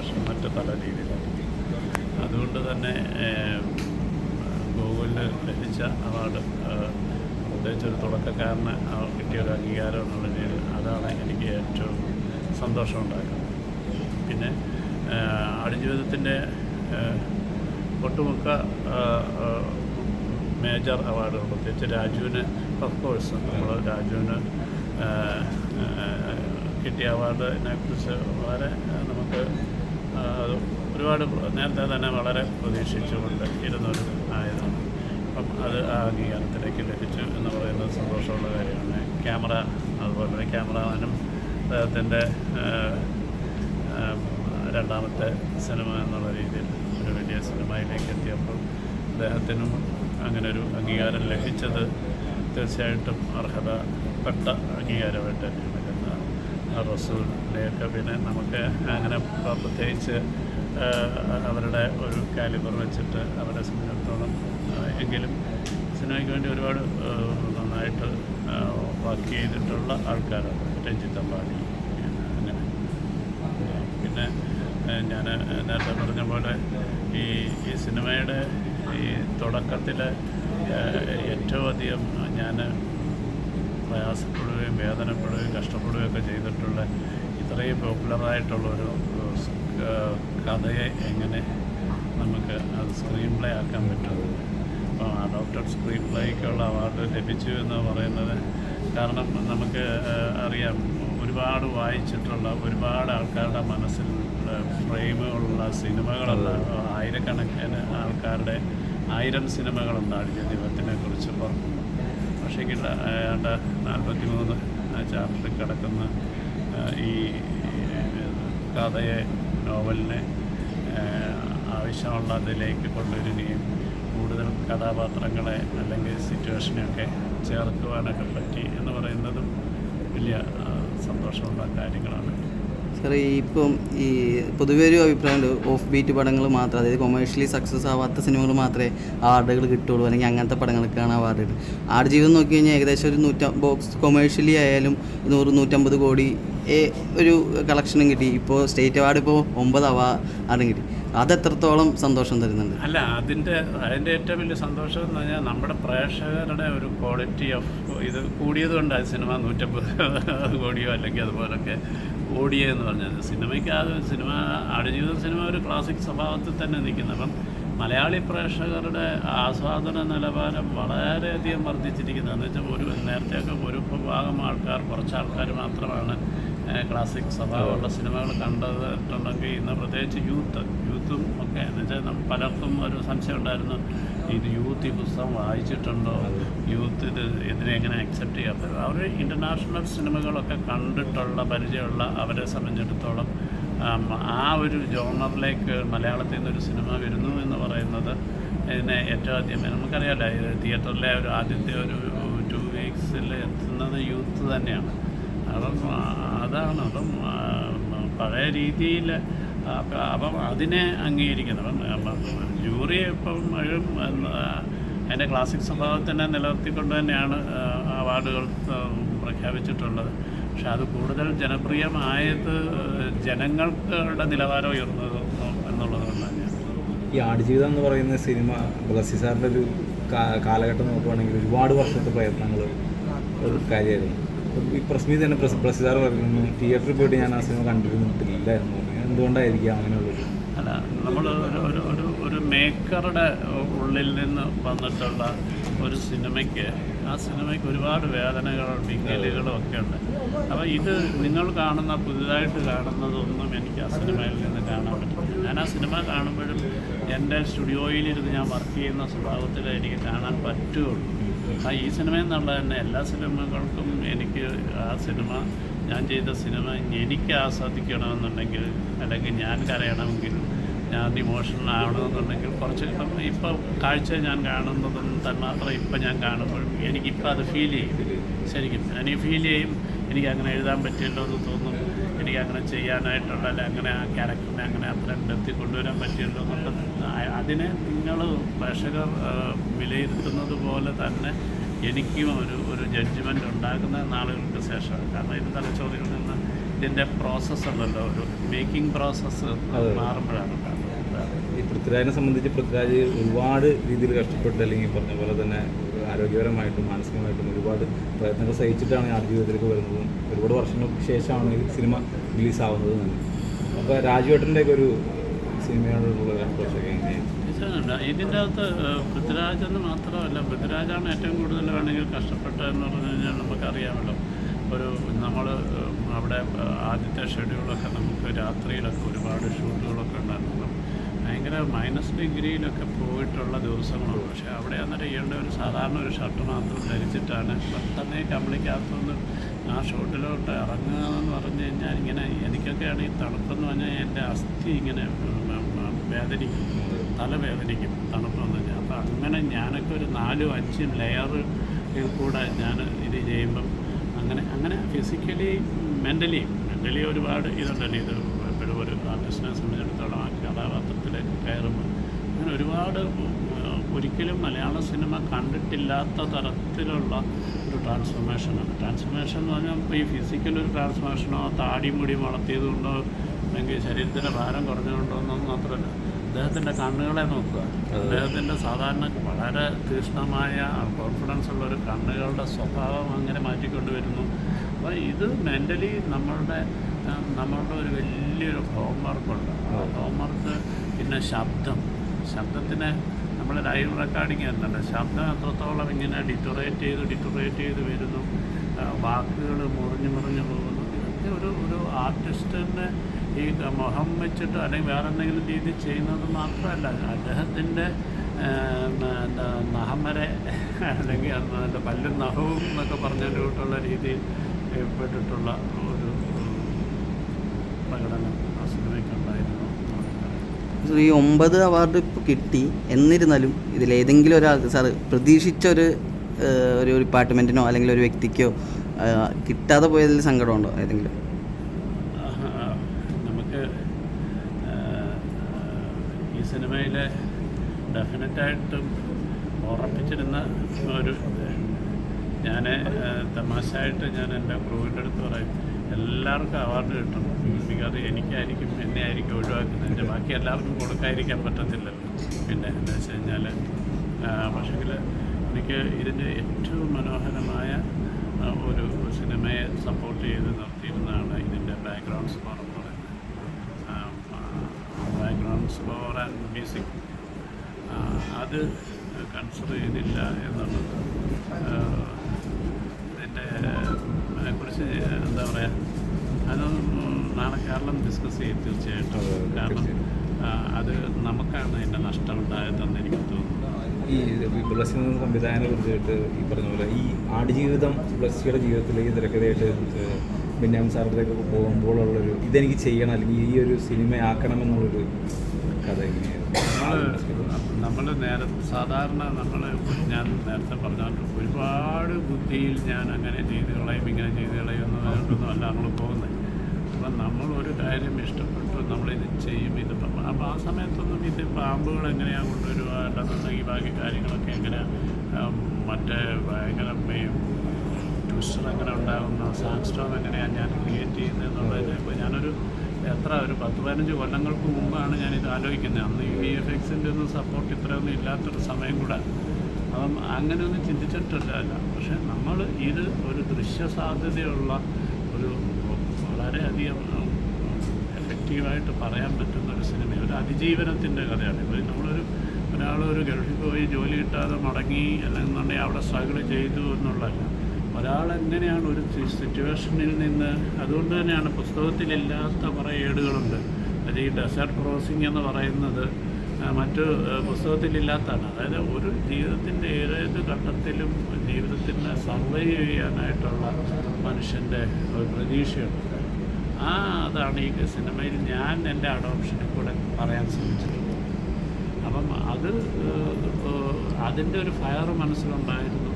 പക്ഷെ മറ്റ് പല രീതിയിലായിരിക്കും. അതുകൊണ്ട് തന്നെ ഗൂഗിളിന് ലഭിച്ച അവാർഡ് പ്രത്യേകിച്ച് ഒരു തുടക്കക്കാരന് കിട്ടിയ ഒരു അംഗീകാരം എന്നുള്ള രീതിയിൽ അതാണ് എനിക്ക് ഏറ്റവും സന്തോഷമുണ്ടാക്കുന്നത്. പിന്നെ ആടുജീവിതത്തിന്റെ ഒട്ടുമുക്ക മേജർ അവാർഡുകൾ പ്രത്യേകിച്ച് രാജുവിന് ഓഫ് കോഴ്സ് നമ്മൾ രാജുവിന് കിട്ടിയ അവാർഡിനെ കുറിച്ച് വളരെ നമുക്ക് ഒരുപാട് നേരത്തെ തന്നെ വളരെ പ്രതീക്ഷിച്ചുകൊണ്ട് ഇരുന്നൊരു ആയതാണ് അപ്പം അത് ആ അംഗീകാരത്തിലേക്ക് ലഭിച്ചു എന്ന് പറയുന്നത് സന്തോഷമുള്ള കാര്യമാണ്. ക്യാമറ അതുപോലെ തന്നെ ക്യാമറമാനും അദ്ദേഹത്തിന്റെ രണ്ടാമത്തെ സിനിമ എന്നുള്ള രീതിയിൽ ഒരു വലിയ സിനിമയിലേക്ക് എത്തിയപ്പോൾ അദ്ദേഹത്തിനും അങ്ങനെ ഒരു അംഗീകാരം ലഭിച്ചത് തീർച്ചയായിട്ടും അർഹതപ്പെട്ട അംഗീകാരമായിട്ട് നിൽക്കുന്ന റസൂലിനെയൊക്കെ പിന്നെ നമുക്ക് അങ്ങനെ പ്ര- പ്രത്യേകിച്ച് അവരുടെ ഒരു കാലിബർ വെച്ചിട്ട് അവരെ സംബന്ധിച്ചിടത്തോളം എങ്കിലും സിനിമയ്ക്ക് വേണ്ടി ഒരുപാട് നന്നായിട്ട് വർക്ക് ചെയ്തിട്ടുള്ള ആൾക്കാരാണ്. രഞ്ജിത്ത് അമ്പാടി അങ്ങനെ. പിന്നെ ഞാൻ നേരത്തെ പറഞ്ഞ പോലെ ഈ ഈ സിനിമയുടെ ഈ തുടക്കത്തിൽ ഏറ്റവും അധികം ഞാൻ പ്രയാസപ്പെടുകയും വേദനപ്പെടുകയും കഷ്ടപ്പെടുകയും ഒക്കെ ചെയ്തിട്ടുള്ള ഇത്രയും പോപ്പുലറായിട്ടുള്ളൊരു കഥയെ എങ്ങനെ നമുക്ക് അത് സ്ക്രീൻ പ്ലേ ആക്കാൻ പറ്റും? അപ്പോൾ അഡോപ്റ്റഡ് സ്ക്രീൻ പ്ലേക്കുള്ള അവാർഡ് ലഭിച്ചു എന്ന് പറയുന്നത് കാരണം നമുക്ക് അറിയാം. ഒരുപാട് വായിച്ചിട്ടുള്ള ഒരുപാട് ആൾക്കാരുടെ മനസ്സിൽ ഫ്രെയിമുകളുള്ള സിനിമകളുള്ള ആയിരക്കണക്കിന് ആൾക്കാരുടെ ആയിരം സിനിമകളുണ്ടാണ് ദൈവത്തിനെ കുറിച്ച് പറഞ്ഞു. പക്ഷേ ഏതാണ്ട് നാൽപ്പത്തി മൂന്ന് ചാപ്റ്ററിൽ കിടക്കുന്ന ഈ കഥയെ നോവലിനെ ആവശ്യമുള്ള അതിലേക്ക് കൊണ്ടുവരികയും കൂടുതൽ കഥാപാത്രങ്ങളെ അല്ലെങ്കിൽ സിറ്റുവേഷനെയൊക്കെ ചേർക്കുവാനൊക്കെ പറ്റി എന്ന് പറയുന്നതും വലിയ സന്തോഷമുള്ള കാര്യങ്ങളാണ്. ഈ ഇപ്പം ഈ പൊതുവെ ഒരു അഭിപ്രായമുണ്ട്. ഓഫ് ബീറ്റ് പടങ്ങൾ മാത്രം അതായത് കൊമേഴ്ഷ്യലി സക്സസ് ആവാത്ത സിനിമകൾ മാത്രമേ അവാർഡുകൾ കിട്ടുള്ളൂ. അല്ലെങ്കിൽ അങ്ങനത്തെ പടങ്ങൾക്കാണ് അവാർഡ് ആട് ജീവിതം നോക്കി കഴിഞ്ഞാൽ ഏകദേശം ഒരു നൂറ്റ ബോക്സ് കൊമേഴ്ഷ്യലി ആയാലും നൂറ് നൂറ്റമ്പത് കോടി ഒരു കളക്ഷനും കിട്ടി. ഇപ്പോൾ സ്റ്റേറ്റ് അവാർഡ് ഇപ്പോൾ ഒമ്പത് അവാർഡും കിട്ടി. അത് എത്രത്തോളം സന്തോഷം തരുന്നുണ്ട്? അല്ല അതിന്റെ അതിന്റെ ഏറ്റവും വലിയ സന്തോഷം എന്ന് പറഞ്ഞാൽ നമ്മുടെ പ്രേക്ഷകരുടെ ഒരു ക്വാളിറ്റി ഓഫ് ഇത് കൂടിയത് കൊണ്ടാണ് സിനിമ നൂറ്റമ്പത് കോടിയോ അല്ലെങ്കിൽ അതുപോലൊക്കെ ഓടിയെന്ന് പറഞ്ഞത്. സിനിമയ്ക്ക് അത് സിനിമ ആടുജീവിതം സിനിമ ഒരു ക്ലാസിക് സ്വഭാവത്തിൽ തന്നെ നിൽക്കുന്നത് അപ്പം മലയാളി പ്രേക്ഷകരുടെ ആസ്വാദന നിലവാരം വളരെയധികം വർദ്ധിച്ചിരിക്കുന്നത് എന്ന് വെച്ചാൽ ഒരു നേരത്തെയൊക്കെ ഒരു വിഭാഗം ആൾക്കാർ കുറച്ച് ആൾക്കാർ മാത്രമാണ് ക്ലാസിക് സ്വഭാവമുള്ള സിനിമകൾ കണ്ടിട്ടുണ്ടെങ്കിൽ ഇന്ന് പ്രത്യേകിച്ച് യൂത്ത് യൂത്തും ഒക്കെ. എന്ന് വെച്ചാൽ പലർക്കും ഒരു സംശയം ഉണ്ടായിരുന്നു. ഇത് യൂത്ത് ഈ പുസ്തകം വായിച്ചിട്ടുണ്ടോ? യൂത്ത് ഇത് ഇതിനെ എങ്ങനെ അക്സെപ്റ്റ് ചെയ്യാത്ത അവർ ഇന്റർനാഷണൽ സിനിമകളൊക്കെ കണ്ടിട്ടുള്ള പരിചയമുള്ള അവരെ സംബന്ധിച്ചിടത്തോളം ആ ഒരു ജോണറിലേക്ക് മലയാളത്തിൽ നിന്നൊരു സിനിമ വരുന്നു എന്ന് പറയുന്നത് ഇതിനെ ഏറ്റവും ആദ്യം നമുക്കറിയാമല്ലോ തിയേറ്ററിലെ ഒരു ആദ്യത്തെ ഒരു ടു വീക്സിൽ എത്തുന്നത് യൂത്ത് തന്നെയാണ്. അപ്പം അതാണ്. അപ്പം പഴയ രീതിയിൽ അപ്പം അതിനെ അംഗീകരിക്കണം അപ്പം ജൂറി ഇപ്പം ആ, അതിന്റെ ക്ലാസിക് സ്വഭാവത്തിനെ നിലനിർത്തിക്കൊണ്ട് തന്നെയാണ് അവാർഡുകൾ പ്രഖ്യാപിച്ചിട്ടുള്ളത്. പക്ഷെ അത് കൂടുതൽ ജനപ്രിയമായത് ജനങ്ങളുടെ നിലവാരം ഉയർന്നത് എന്നുള്ളത് തന്നെയാണ് ഈ ആടുജീവിതം എന്ന് പറയുന്ന സിനിമ ബ്ലസ്സി സാറിന്റെ ഒരു കാലഘട്ടം നോക്കുകയാണെങ്കിൽ ഒരുപാട് വർഷത്തെ പ്രയത്നങ്ങൾ ഒരു കാര്യമായിരുന്നു. ഈ പ്രസ്മി തന്നെ പ്രസ് ബ്ലസ്സി സാർ പറയുന്നു തിയേറ്ററിൽ പോയിട്ട് ഞാൻ ആ സിനിമ കണ്ടിരുന്നിട്ടില്ലായിരുന്നു. എന്തുകൊണ്ടായിരിക്കാം അങ്ങനെയുള്ളൊരു അല്ല നമ്മൾ ഒരു ഒരു ഒരു മേക്കറുടെ ഉള്ളിൽ നിന്ന് വന്നിട്ടുള്ള ഒരു സിനിമയ്ക്ക് ആ സിനിമയ്ക്ക് ഒരുപാട് വേദനകളും വിങ്ങലുകളും ഒക്കെ ഉണ്ട് അപ്പോൾ ഇത് നിങ്ങൾ കാണുന്ന പുതുതായിട്ട് കാണുന്നതൊന്നും എനിക്ക് ആ സിനിമയിൽ നിന്ന് കാണാൻ പറ്റില്ല ഞാൻ ആ സിനിമ കാണുമ്പോഴും എന്റെ സ്റ്റുഡിയോയിലിരുന്ന് ഞാൻ വർക്ക് ചെയ്യുന്ന സ്വഭാവത്തിൽ എനിക്ക് കാണാൻ പറ്റുള്ളൂ ആ ഈ സിനിമ എന്നുള്ളത് തന്നെ എല്ലാ സിനിമകൾക്കും എനിക്ക് ആ സിനിമ ഞാൻ ചെയ്ത സിനിമ എനിക്ക് ആസ്വദിക്കണമെന്നുണ്ടെങ്കിൽ അല്ലെങ്കിൽ ഞാൻ കരയണമെങ്കിൽ ഞാൻ ഇമോഷണൽ ആവണമെന്നുണ്ടെങ്കിൽ കുറച്ച് ഇപ്പം കാഴ്ച ഞാൻ കാണുന്നതും തന്മാത്രം ഇപ്പം ഞാൻ കാണുമ്പോഴും എനിക്കിപ്പോൾ അത് ഫീൽ ചെയ്യും. ശരിക്കും. എനിക്ക് ഫീൽ ചെയ്യും. എനിക്ക് അങ്ങനെ എഴുതാൻ പറ്റിയല്ലോ എന്ന് തോന്നും. എനിക്ക് അങ്ങനെ ചെയ്യാനായിട്ടുള്ള അല്ലെ അങ്ങനെ ആ ക്യാരക്ടറിനെ അങ്ങനെ അത്രയും ഡെപ്തി കൊണ്ടുവരാൻ പറ്റിയല്ലോ എന്നുള്ളത് അതിനെ നിങ്ങൾ പ്രേക്ഷകർ വിലയിരുത്തുന്നത് പോലെ തന്നെ എനിക്കും ഒരു ഒരു ജഡ്ജ്മെന്റ് ഉണ്ടാകുന്ന നാളുകൾക്ക് ശേഷമാണ് കാരണം ഇത് തലച്ചോറിൽ നിന്ന് ഇതിന്റെ പ്രോസസ്സ് ഉണ്ടല്ലോ ഒരു മേക്കിംഗ് പ്രോസസ്സ്. മാറുമ്പോഴാണ്. ഈ പൃഥ്വിരാജിനെ സംബന്ധിച്ച് പൃഥ്വിരാജ് ഒരുപാട് രീതിയിൽ കഷ്ടപ്പെട്ട് അല്ലെങ്കിൽ പറഞ്ഞ പോലെ തന്നെ ആരോഗ്യപരമായിട്ടും മാനസികമായിട്ടും ഒരുപാട് പ്രയത്നങ്ങൾ സഹിച്ചിട്ടാണ് ഈ ആടുജീവിതത്തിലേക്ക് വരുന്നതും ഒരുപാട് വർഷങ്ങൾക്ക് ശേഷമാണ് ഈ സിനിമ റിലീസാവുന്നത് തന്നെ അപ്പോൾ രാജുവേട്ടന്റെയൊക്കെ ഒരു സിനിമയോടുള്ള അപ്രോച്ചൊക്കെ എങ്ങനെയാണ് തീർച്ചയായും ഇതിന്റെ അകത്ത് പൃഥ്വിരാജ് എന്ന് മാത്രമല്ല പൃഥ്വിരാജാണ് ഏറ്റവും കൂടുതൽ വേണമെങ്കിൽ കഷ്ടപ്പെട്ടതെന്ന് പറഞ്ഞു കഴിഞ്ഞാൽ നമുക്കറിയാമല്ലോ. ഒരു നമ്മൾ അവിടെ ആദ്യത്തെ ഷെഡ്യൂളൊക്കെ നമുക്ക് രാത്രിയിലൊക്കെ ഒരുപാട് ഷൂട്ടുകളൊക്കെ ഉണ്ടായിരുന്നു. ഭയങ്കര മൈനസ് ഡിഗ്രിയിലൊക്കെ പോയിട്ടുള്ള ദിവസങ്ങളാണ്. പക്ഷേ അവിടെ അന്നേരം ചെയ്യേണ്ട ഒരു സാധാരണ ഒരു ഷർട്ട് മാത്രം ധരിച്ചിട്ടാണ് പെട്ടെന്ന് കമ്പിളിക്കകത്തുനിന്ന് ആ ഷോട്ടിലോട്ട് ഇറങ്ങുക എന്ന് പറഞ്ഞു കഴിഞ്ഞാൽ ഇങ്ങനെ എനിക്കൊക്കെയാണ് ഈ തണുപ്പെന്ന് പറഞ്ഞാൽ എന്റെ അസ്ഥി ഇങ്ങനെ വേദനിക്കും. തലവേദനിക്കും തണുപ്പ് വന്നു കഴിഞ്ഞാൽ. അപ്പോൾ അങ്ങനെ ഞാനൊക്കെ ഒരു നാലും അഞ്ചും ലെയറിൽ കൂടെ ഞാൻ ഇത് ചെയ്യുമ്പം അങ്ങനെ അങ്ങനെ ഫിസിക്കലി മെന്റലി മെന്റലി ഒരുപാട് ഇതുണ്ടല്ലോ ഇത് എപ്പോഴും ഒരു ആർട്ടിസ്റ്റിനെ സംബന്ധിച്ചിടത്തോളം ആ കഥാപാത്രത്തിൽ കയറുമ്പോൾ അങ്ങനെ ഒരുപാട് ഒരിക്കലും മലയാള സിനിമ കണ്ടിട്ടില്ലാത്ത തരത്തിലുള്ള ഒരു ട്രാൻസ്ഫോർമേഷനാണ് ട്രാൻസ്ഫോർമേഷൻ എന്ന് പറഞ്ഞാൽ ഇപ്പോൾ ഈ ഫിസിക്കൽ ഒരു ട്രാൻസ്ഫോർമേഷനോ താടി മുടി വളർത്തിയത് കൊണ്ടോ അല്ലെങ്കിൽ ശരീരത്തിന്റെ ഭാരം കുറഞ്ഞുകൊണ്ടോ എന്നൊന്നും മാത്രമല്ല. അദ്ദേഹത്തിന്റെ കണ്ണുകളെ നോക്കുക. അദ്ദേഹത്തിന്റെ സാധാരണ വളരെ തീക്ഷ്ണമായ കോൺഫിഡൻസ് ഉള്ള ഒരു കണ്ണുകളുടെ സ്വഭാവം അങ്ങനെ മാറ്റിക്കൊണ്ടുവരുന്നു. അപ്പോൾ ഇത് മെന്റലി നമ്മളുടെ നമ്മളുടെ ഒരു വലിയൊരു ഹോംവർക്കുണ്ട് ആ ഹോംവർക്ക് പിന്നെ ശബ്ദം. ശബ്ദത്തിന് നമ്മൾ ലൈവ് റെക്കോർഡിങ് ആയിരുന്നല്ലോ ശബ്ദം എത്രത്തോളം ഇങ്ങനെ ഡിറ്ററേറ്റ് ചെയ്ത് ഡിറ്ററേറ്റ് ചെയ്ത് വരുന്നു. വാക്കുകൾ മുറിഞ്ഞ് മുറിഞ്ഞ് പോകുന്നു. ഇതൊക്കെ ഒരു ഒരു ആർട്ടിസ്റ്റിന്റെ ഈ മുഖം വെച്ചിട്ട് അല്ലെങ്കിൽ വേറെ എന്തെങ്കിലും രീതി ചെയ്യുന്നത് മാത്രമല്ല അദ്ദേഹത്തിന്റെ എന്താ വരെ അല്ലെങ്കിൽ അതിന്റെ പല്ലും നഹവും എന്നൊക്കെ പറഞ്ഞതിലോട്ടുള്ള രീതിയിൽ ഏർപ്പെട്ടിട്ടുള്ള ഒരു പ്രകടനം ആ സിനിമയ്ക്കുണ്ടായിരുന്നു ഈ ഒമ്പത് അവാർഡ് ഇപ്പോൾ കിട്ടി. എന്നിരുന്നാലും ഇതിലേതെങ്കിലും ഒരാൾ സാർ പ്രതീക്ഷിച്ച ഒരു ഒരു ഡിപ്പാർട്ട്മെന്റിനോ അല്ലെങ്കിൽ ഒരു വ്യക്തിക്കോ കിട്ടാതെ പോയതിൽ സങ്കടമുണ്ടോ ഏതെങ്കിലും? ഈ സിനിമയിൽ ഡെഫിനറ്റായിട്ടും ഉറപ്പിച്ചിരുന്ന ഒരു ഞാൻ തമാശയായിട്ട് ഞാൻ എന്റെ ക്രൂവിന്റെ അടുത്ത് പറയും എല്ലാവർക്കും അവാർഡ് കിട്ടും അത് എനിക്കായിരിക്കും എന്നെ ആയിരിക്കും ഒഴിവാക്കുന്നത് ബാക്കി എല്ലാവർക്കും കൊടുക്കാതിരിക്കാൻ പറ്റത്തില്ലല്ലോ. പിന്നെ എന്താ വെച്ച് കഴിഞ്ഞാൽ പക്ഷേങ്കിൽ എനിക്ക് ഇതിന്റെ ഏറ്റവും മനോഹരമായ ഒരു സിനിമയെ സപ്പോർട്ട് ചെയ്ത് നിർത്തിയിരുന്നതാണ് ഇതിന്റെ ബാക്ക്ഗ്രൗണ്ട്സ് സ്കോർ പറയുന്നത് ആൻഡ് മ്യൂസിക് അത് കൺസിഡർ ചെയ്തില്ല എന്നുള്ളത്. ഇതിന്റെ അതിനെക്കുറിച്ച് എന്താ പറയുക അത് നാളെ കേരളം ഡിസ്കസ് ചെയ്യും തീർച്ചയായിട്ടും. കാരണം അത് നമുക്കാണ് അതിന്റെ നഷ്ടം ഉണ്ടായതെന്ന് എനിക്ക് തോന്നുന്നു. ഈ ബ്ലസ്സി സംവിധാനം സംവിധായകനെ കുറിച്ചിട്ട് ഈ പറഞ്ഞ പോലെ ഈ ആടുജീവിതം ബ്ലസ്സിയുടെ ജീവിതത്തിലേക്ക് തിരക്കഥയായിട്ട് ബിന്നാം ബെന്യാമിൻ സാറിലേക്ക് പോകുമ്പോഴുള്ളൊരു ഇതെനിക്ക് ചെയ്യണം അല്ലെങ്കിൽ ഈ ഒരു സിനിമയാക്കണമെന്നുള്ളൊരു കഥ എങ്ങനെയായിരുന്നു നമ്മൾ നേരെ സാധാരണ നമ്മൾ ഞാൻ നേരത്തെ പറഞ്ഞ ഒരുപാട് ബുദ്ധിയിൽ ഞാൻ അങ്ങനെ ചെയ്ത് കളയും ഇങ്ങനെ ചെയ്ത് കളയും എന്ന് പറഞ്ഞിട്ടൊന്നും അല്ല നമ്മൾ പോകുന്നത്. അപ്പം നമ്മൾ ഒരു കാര്യം ഇഷ്ടപ്പെട്ടു നമ്മളിത് ചെയ്യും. ഇത് അപ്പം ആ സമയത്തൊന്നും ഇത് പാമ്പുകൾ എങ്ങനെയാണ് കൊണ്ടുവരിക അല്ലെന്നുണ്ടെങ്കിൽ ബാക്കി കാര്യങ്ങളൊക്കെ എങ്ങനെയാണ് മറ്റേ ഭയങ്കര ട്വിസ്റ്റർ എങ്ങനെ ഉണ്ടാകുന്ന സാൻഡ് സ്റ്റോം എങ്ങനെയാണ് ഞാൻ ക്രിയേറ്റ് ചെയ്യുന്നത് എന്നുള്ളതിന് ഇപ്പോൾ ഞാനൊരു എത്ര ഒരു പത്ത് പതിനഞ്ച് കൊല്ലങ്ങൾക്ക് മുമ്പാണ് ഞാനിത് ആലോചിക്കുന്നത്. അന്ന് ഈ വി എഫ് എക്സിന്റെ ഒന്നും സപ്പോർട്ട് ഇത്രയൊന്നും ഇല്ലാത്തൊരു സമയം കൂടെ. അപ്പം അങ്ങനെയൊന്നും ചിന്തിച്ചിട്ടില്ല പക്ഷെ നമ്മൾ ഇത് ഒരു ദൃശ്യ സാധ്യതയുള്ള ഒരു വളരെയധികം എഫക്റ്റീവായിട്ട് പറയാൻ പറ്റുന്ന ഒരു സിനിമ ഒരു അതിജീവനത്തിന്റെ കഥയാണ്. ഇപ്പോൾ നമ്മളൊരു ഒരാൾ ഒരു ഗൾഫിൽ പോയി ജോലി കിട്ടാതെ മടങ്ങി അല്ലെന്നുണ്ടെങ്കിൽ അവിടെ സ്ട്രഗിൾ ചെയ്തു എന്നുള്ളതല്ല. ഒരാൾ എങ്ങനെയാണ് ഒരു സിറ്റുവേഷനിൽ നിന്ന് അതുകൊണ്ട് തന്നെയാണ് പുസ്തകത്തിലില്ലാത്ത കുറേ ഏടുകളുണ്ട്. അത് ഈ ഡെസേർട്ട് ക്രോസിംഗ് എന്ന് പറയുന്നത് മറ്റു പുസ്തകത്തിലില്ലാത്തതാണ് അതായത് ഒരു ജീവിതത്തിന്റെ ഏത് ഘട്ടത്തിലും ജീവിതത്തിനെ സർവൈവ് ചെയ്യാനായിട്ടുള്ള മനുഷ്യന്റെ ഒരു പ്രതീക്ഷയുണ്ട്. ആ അതാണ് ഈ സിനിമയിൽ ഞാൻ എന്റെ അഡോപ്ഷനിൽ കൂടെ പറയാൻ ശ്രമിച്ചിട്ടുള്ളത് അപ്പം അത് അതിന്റെ ഒരു ഫയർ മനസ്സിലുണ്ടായിരുന്നു.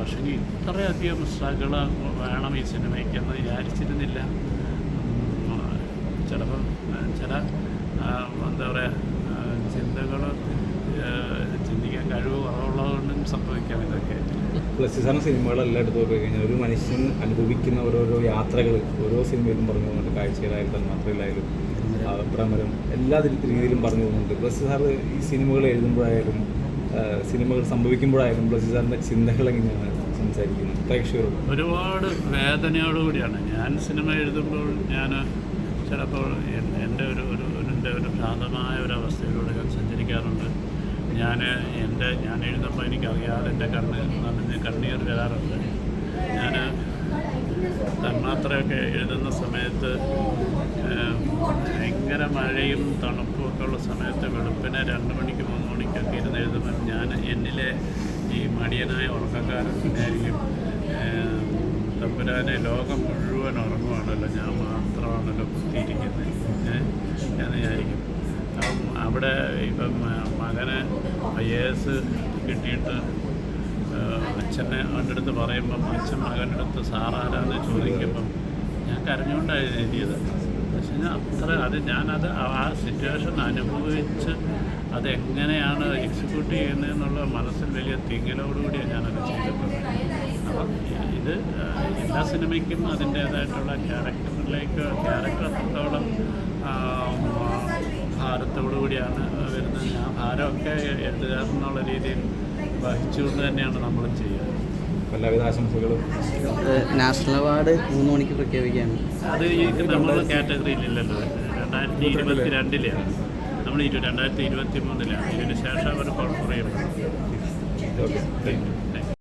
പക്ഷേ ഇത്രയധികം സ്ട്രഗിൾ വേണം ഈ സിനിമയ്ക്ക് എന്ന് വിചാരിച്ചിരുന്നില്ല. ചിലപ്പം ചില എന്താ പറയുക ചിന്തകൾ ചിന്തിക്കാൻ കഴിവ് കുറവുള്ളതുകൊണ്ടും സംഭവിക്കാം ഇതൊക്കെ. പ്ലസ് സാറിന് സിനിമകളെല്ലാം എടുത്ത് നോക്കി കഴിഞ്ഞാൽ ഒരു മനുഷ്യൻ അനുഭവിക്കുന്ന ഓരോരോ യാത്രകൾ ഓരോ സിനിമയിലും പറഞ്ഞു പോകുന്നുണ്ട്. കാഴ്ചയിലായാലും തന്മാത്രയിലായാലും ഭ്രമരം എല്ലാ രീതിയിലും പറഞ്ഞു പോകുന്നുണ്ട്. പ്ലസ് സാറ് ഈ സിനിമകൾ എഴുതുമ്പോഴായാലും സിനിമകൾ സംഭവിക്കുമ്പോഴായാലും പ്ലസ് സാറിന്റെ ചിന്തകൾ എങ്ങനെയാണ്? സംസാരിക്കുന്നത് പ്രേക്ഷകരോട് ഒരുപാട് വേദനയോടുകൂടിയാണ് ഞാൻ സിനിമ എഴുതുമ്പോൾ ഞാൻ ചിലപ്പോൾ എൻ- എന്റെ ഒരു ഒരു എന്റെ ഒരു ഭ്രാന്തമായ ഒരു അവസ്ഥയിലൂടെ ഞാൻ സഞ്ചരിക്കാറുണ്ട്. ഞാൻ എന്റെ ഞാൻ എഴുതുമ്പോൾ എനിക്കറിയാതെ എന്റെ കണ്ണ് നനഞ്ഞ് കണ്ണീർ വരാറുണ്ട്. ഞാൻ തന്മാത്രയൊക്കെ എഴുതുന്ന സമയത്ത് ഭയങ്കര മഴയും തണുപ്പും ഒക്കെ ഉള്ള സമയത്ത് വെളുപ്പിനെ രണ്ട് മണിക്ക് മൂന്ന് മണിക്കൊക്കെ ഇരുന്ന് എഴുതുമ്പോൾ ഞാൻ എന്നിലെ ഈ മടിയനായ ഉറക്കക്കാരൻ ആയിരിക്കും. തമ്പുരാനെ ലോകം മുഴുവൻ ഉറങ്ങുവാണല്ലോ. ഞാൻ മാത്രമാണല്ലോ കുത്തിയിരിക്കുന്നത്. എന്ന് വിചാരിക്കും. അപ്പം അവിടെ ഇപ്പം മകനെ ഐ എ എസ് കിട്ടിയിട്ട് അച്ഛനെ അവന്റെ അടുത്ത് പറയുമ്പം അച്ഛൻ മകന്റെ അടുത്ത് സാറാരാന്ന് ചോദിക്കുമ്പം ഞാൻ കരഞ്ഞുകൊണ്ടായിരുന്നു എഴുതിയത്. പക്ഷെ അത്ര അത് ഞാനത് ആ സിറ്റുവേഷൻ അനുഭവിച്ച് അതെങ്ങനെയാണ് എക്സിക്യൂട്ട് ചെയ്യുന്നതെന്നുള്ള മനസ്സിൽ വലിയ തിങ്കലോടുകൂടിയാണ് ഞാനത് ചെയ്തിട്ടുള്ളത്. അപ്പം ഇത് എല്ലാ സിനിമയ്ക്കും അതിന്റേതായിട്ടുള്ള ക്യാരക്ടറിലേക്ക് ക്യാരക്ടർ അത്രത്തോളം ആ, ഭാരത്തോടു കൂടിയാണ് വരുന്നത് ആ ഭാരമൊക്കെ എഴുതുകാരെന്നുള്ള രീതിയിൽ വഹിച്ചുകൊണ്ട് തന്നെയാണ് നമ്മൾ എല്ലാവിധ ആശംസകളും. നാഷണൽ അവാർഡ് മൂന്ന് മണിക്ക് പ്രഖ്യാപിക്കുകയാണ്. അത് ഈ നമ്മൾ കാറ്റഗറിയിലില്ലല്ലോ രണ്ടായിരത്തി ഇരുപത്തി രണ്ടിലാണ് നമ്മൾ ഇരു രണ്ടായിരത്തി ഇരുപത്തി മൂന്നിലാണ് ഇതിന് ശേഷം അവർ കോൺഫർ ചെയ്യപ്പെടും